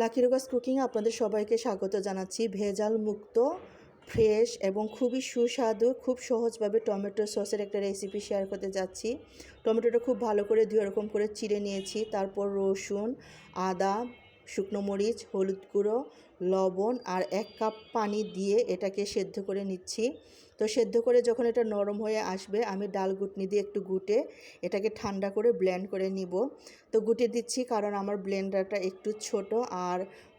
Lucky রোগাস cooking আপনাদের সবাইকে স্বাগত জানাচ্ছি। ভেজাল মুক্ত, ফ্রেশ এবং খুবই সুস্বাদু, খুব সহজভাবে টমেটো সসের একটা রেসিপি শেয়ার করতে যাচ্ছি। টমেটোটা খুব ভালো করে দুই রকম করে চিড়ে নিয়েছি। তারপর রসুন, আদা শুকনো মরিচ, হলুদ গুঁড়ো, লবণ আর এক কাপ পানি দিয়ে এটাকে সেদ্ধ করে নিচ্ছি। তো সেদ্ধ করে যখন এটা নরম হয়ে আসবে, আমি ডাল গুটনি দিয়ে একটু গুটে এটাকে ঠান্ডা করে ব্লেন্ড করে নিব। তো গুটে দিচ্ছি কারণ আমার ব্লেন্ডারটা একটু ছোট আর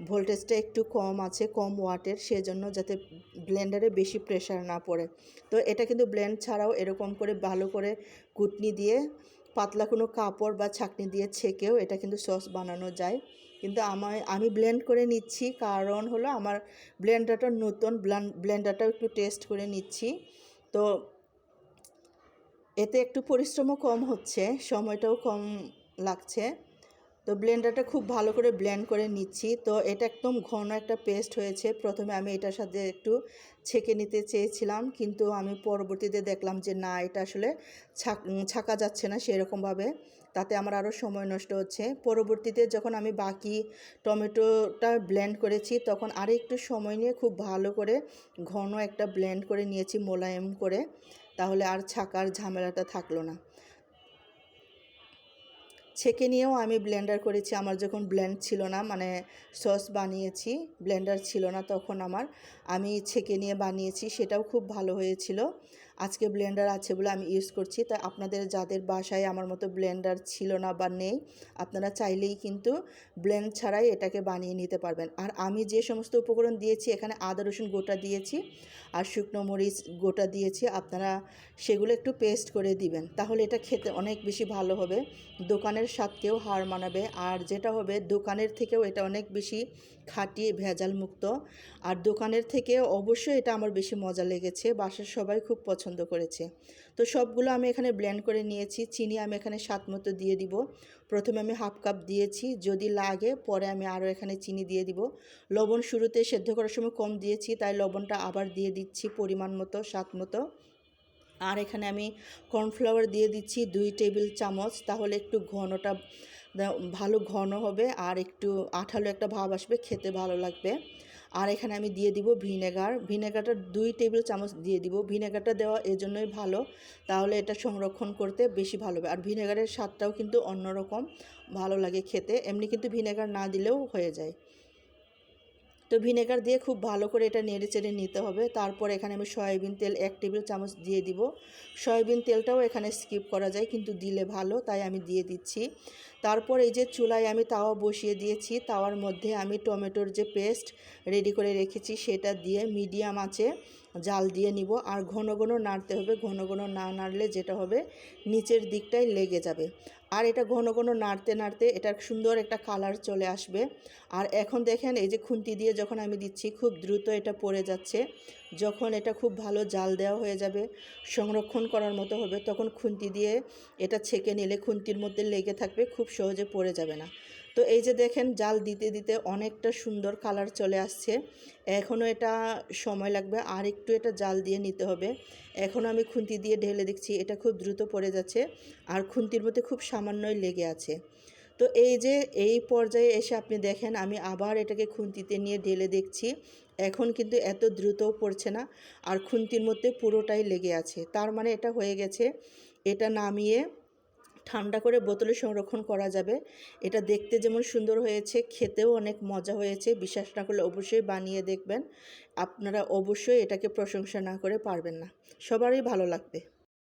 ভোল্টেজটা একটু কম আছে, কম ওয়াটের, সেজন্য যাতে ব্লেন্ডারে বেশি প্রেশার না পড়ে। তো এটা কিন্তু ব্লেন্ড ছাড়াও এরকম করে ভালো করে কুটনি দিয়ে, পাতলা কোনো কাপড় বা ছাকনি দিয়ে ছেঁকেও এটা কিন্তু সস বানানো যায়। কিন্তু আমায়, আমি ব্লেন্ড করে নিচ্ছি। কারণ হলো আমার ব্লেন্ডারটা নতুন ব্লেন্ডারটাও একটু টেস্ট করে নিচ্ছি। তো এতে একটু পরিশ্রমও কম হচ্ছে, সময়টাও কম লাগছে। তো ব্লেন্ডারটা খুব ভালো করে ব্লেন্ড করে নিচ্ছি। তো এটা একদম ঘন একটা পেস্ট হয়েছে। প্রথমে আমি এটার সাথে একটু ছেঁকে নিতে চেয়েছিলাম, কিন্তু আমি পরবর্তীতে দেখলাম যে না, এটা আসলে ছাকা যাচ্ছে না সেরকমভাবে। তাতে আমার আরও সময় নষ্ট হচ্ছে। পরবর্তীতে যখন আমি বাকি টমেটোটা ব্লেন্ড করেছি, তখন আরও একটু সময় নিয়ে খুব ভালো করে ঘন একটা ব্লেন্ড করে নিয়েছি মোলায়েম করে। তাহলে আর ছাকার ঝামেলাটা থাকল না। ছেঁকে নিয়েও আমি ব্লেন্ডার করেছি। আমার যখন ব্লেন্ড ছিল না মানে সস বানিয়েছি, ব্লেন্ডার ছিল না তখন আমার, আমি ছেঁকে নিয়ে বানিয়েছি, সেটাও খুব ভালো হয়েছিল। আজকে ব্লেন্ডার আছে বলে আমি ইউজ করছি। তাই আপনাদের যাদের বাসায় আমার মতো ব্লেন্ডার ছিল না বা নেই, আপনারা চাইলেই কিন্তু ব্লেন্ড ছাড়াই এটাকে বানিয়ে নিতে পারবেন। আর আমি যে সমস্ত উপকরণ দিয়েছি, এখানে আদা, রসুন গোটা দিয়েছি আর শুকনো মরিচ গোটা দিয়েছি, আপনারা সেগুলো একটু পেস্ট করে দিবেন। তাহলে এটা খেতে অনেক বেশি ভালো হবে, দোকানের স্বাদকেও হার মানাবে। আর যেটা হবে, দোকানের থেকেও এটা অনেক বেশি খাঁটি ভেজাল মুক্ত আর দোকানের থেকে অবশ্যই এটা আমার বেশি মজা লেগেছে। বাসার সবাই খুব পছন্দ করেছে। তো সবগুলো আমি এখানে ব্লেন্ড করে নিয়েছি। চিনি আমি এখানে স্বাদ মতো দিয়ে দিব। প্রথমে আমি হাফ কাপ দিয়েছি। যদি লাগে, পরে আমি আরও এখানে চিনি দিয়ে দিব। লবণ শুরুতে সেদ্ধ করার সময় কম দিয়েছি, তাই লবণটা আবার দিয়ে দিচ্ছি পরিমাণ মতো, স্বাদ মতো। আর এখানে আমি কর্নফ্লাওয়ার দিয়ে দিচ্ছি দুই টেবিল চামচ। তাহলে একটু ঘনটা, ভালো ঘন হবে আর একটু আঠালো একটা ভাব আসবে, খেতে ভালো লাগবে। আর এখানে আমি দিয়ে দিব ভিনেগার। ভিনেগারটা দুই টেবিল চামচ দিয়ে দিব। ভিনেগারটা দেওয়া এজন্যই ভালো। তাহলে এটা সংরক্ষণ করতে বেশি ভালো হবে। আর ভিনেগারের স্বাদটাও কিন্তু অন্যরকম। ভালো লাগে খেতে। এমনি কিন্তু ভিনেগার না দিলেও হয়ে যায়। তো ভিনেগার দিয়ে খুব ভালো করে এটা নেড়ে চেড়ে নিতে হবে। তারপর এখানে আমি সয়াবিন তেল এক টেবিল চামচ দিয়ে দিব। সয়াবিন তেলটাও এখানে স্কিপ করা যায়, কিন্তু দিলে ভালো, তাই আমি দিয়ে দিচ্ছি। তারপর এই যে চুলায় আমি তাওয়া বসিয়ে দিয়েছি, তাওয়ার মধ্যে আমি টমেটোর যে পেস্ট রেডি করে রেখেছি, সেটা দিয়ে মিডিয়াম আছে জাল দিয়ে নিব। আর ঘন ঘন নাড়তে হবে। ঘন ঘন না নাড়লে যেটা হবে, নিচের দিকটাই লেগে যাবে। আর এটা ঘন ঘন নাড়তে নাড়তে এটার সুন্দর একটা কালার চলে আসবে। আর এখন দেখেন, এই যে খুন্তি দিয়ে যখন আমি দিচ্ছি, খুব দ্রুত এটা পড়ে যাচ্ছে। যখন এটা খুব ভালো জাল দেওয়া হয়ে যাবে, সংরক্ষণ করার মতো হবে, তখন খুন্তি দিয়ে এটা ছেঁকে নিলে খুন্তির মধ্যে লেগে থাকবে, খুব সহজে পড়ে যাবে না। তো এই যে দেখেন, জাল দিতে দিতে অনেকটা সুন্দর কালার চলে আসছে। এখনও এটা সময় লাগবে, আর একটু এটা জাল দিয়ে নিতে হবে। এখন আমি খুন্তি দিয়ে ঢেলে দেখছি, এটা খুব দ্রুত পড়ে যাচ্ছে, আর খুন্তির মধ্যে খুব সামান্যই লেগে আছে। তো এই যে, এই পর্যায়ে এসে আপনি দেখেন, আমি আবার এটাকে খুন্তিতে নিয়ে ঢেলে দেখছি। এখন কিন্তু এত দ্রুতও পড়ছে না, আর খুন্তির মধ্যে পুরোটাই লেগে আছে। তার মানে এটা হয়ে গেছে, এটা নামিয়ে ঠান্ডা করে বোতলে সংরক্ষণ করা যাবে। এটা দেখতে যেমন সুন্দর হয়েছে, খেতেও অনেক মজা হয়েছে, বিশ্বাস না করলে অবশ্যই বানিয়ে দেখবেন। আপনারা অবশ্যই এটাকে প্রশংসা না করে পারবেন না। সবারই ভালো লাগবে।